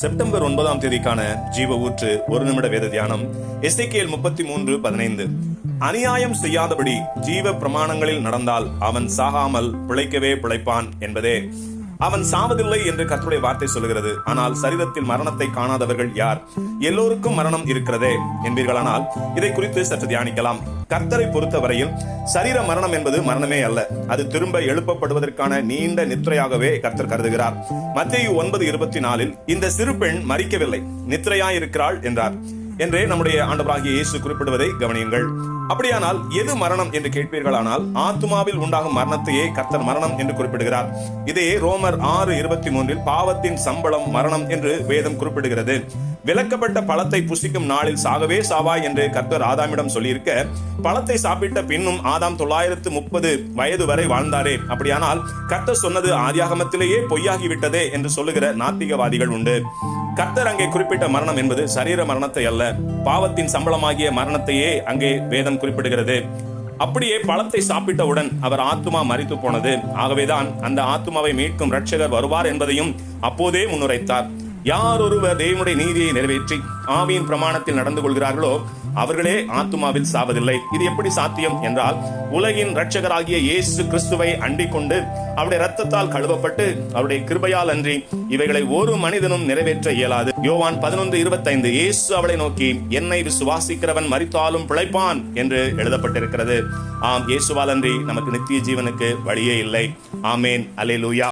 September ஒன்பதாம் தேதிக்கான ஜீவ ஊற்று ஒரு நிமிட வேத தியானம். எஸ்ஐகேஎல் முப்பத்தி மூன்று பதினைந்து. அநியாயம் செய்யாதபடி ஜீவ பிரமாணங்களில் நடந்தால் அவன் சாகாமல் பிழைக்கவே பிழைப்பான் என்பதே. அவன் சாவதில்லை என்று கத்துடைய வார்த்தை சொல்கிறது ஆனால் சரீரத்தில் மரணத்தை காணாதவர்கள் யார்? எல்லோருக்கும் மரணம் இருக்கிறதே என்பீர்களானால் இதை குறித்து சற்று தியானிக்கலாம். கர்த்தரை பொறுத்தவரையில் சரீர மரணம் என்பது மரணமே அல்ல. அது திரும்ப எழுப்பப்படுவதற்கான நீண்ட நித்திரையாகவே கர்த்தர் கருதுகிறார். மத்திய ஒன்பது இருபத்தி நாலில் இந்த சிறு பெண் மறிக்கவில்லை நித்திரையாயிருக்கிறாள் என்றார். என்றே நம்முடைய ஆண்டவராகிய இயேசு குறிப்பிடுவதை கவனியுங்கள். அப்படியானால் எது மரணம் என்று கேட்பீர்களானால் ஆத்மாவில் உண்டாகும் மரணத்தையே கர்த்தர் மரணம் என்று குறிப்பிடுகிறார். இதையே ரோமர் ஆறு இருபத்தி மூன்றில் பாவத்தின் சம்பளம் மரணம் என்று வேதம் குறிப்பிடுகிறது. விளக்கப்பட்ட பழத்தை புசிக்கும் நாளில் சாகவே சாவாய் என்று கர்த்தர் ஆதாமிடம் சொல்லியிருக்க பழத்தை சாப்பிட்ட பின்னும் ஆதாம் தொள்ளாயிரத்து முப்பது வயது வரை வாழ்ந்தாரே. அப்படியானால் கர்த்தர் சொன்னது ஆதியாகமத்திலேயே பொய்யாகிவிட்டதே என்று சொல்லுகிற நாத்திகவாதிகள் உண்டு. கர்த்தர் அங்கே குறிப்பிட்ட மரணம் என்பது சரீர மரணத்தை அல்ல. பாவத்தின் சம்பளமாகிய மரணத்தையே அங்கே வேதம் குறிப்பிடுகிறது. அப்படியே பழத்தை சாப்பிட்டவுடன் அவர் ஆத்துமா மறித்து போனது. ஆகவேதான் அந்த ஆத்துமாவை மீட்கும் ரட்சகர் வருவார் என்பதையும் அப்போதே முன்னுரைத்தார். யார் ஒருவர் தேவனுடைய நீதியை நிறைவேற்றி ஆவியின் பிரமாணத்தில் நடந்து கொள்கிறார்களோ அவர்களே ஆத்துமாவில் சாவதில்லை. இது எப்படி சாத்தியம் என்றால் உலகின் இரட்சகராகிய இயேசு கிறிஸ்துவை அண்டிக் கொண்டு அவருடைய ரத்தத்தால் கழுவப்பட்டு அவருடைய கிருபையால் அன்றி இவைகளை ஒரு மனிதனும் நிறைவேற்ற இயலாது. யோவான் பதினொன்று இருபத்தைந்து இயேசு அவளை நோக்கி என்னை விசுவாசிக்கிறவன் மறித்தாலும் பிழைப்பான் என்று எழுதப்பட்டிருக்கிறது. ஆம் இயேசுவால் அன்றி நமக்கு நித்திய ஜீவனுக்கு வழியே இல்லை. ஆமேன். அலே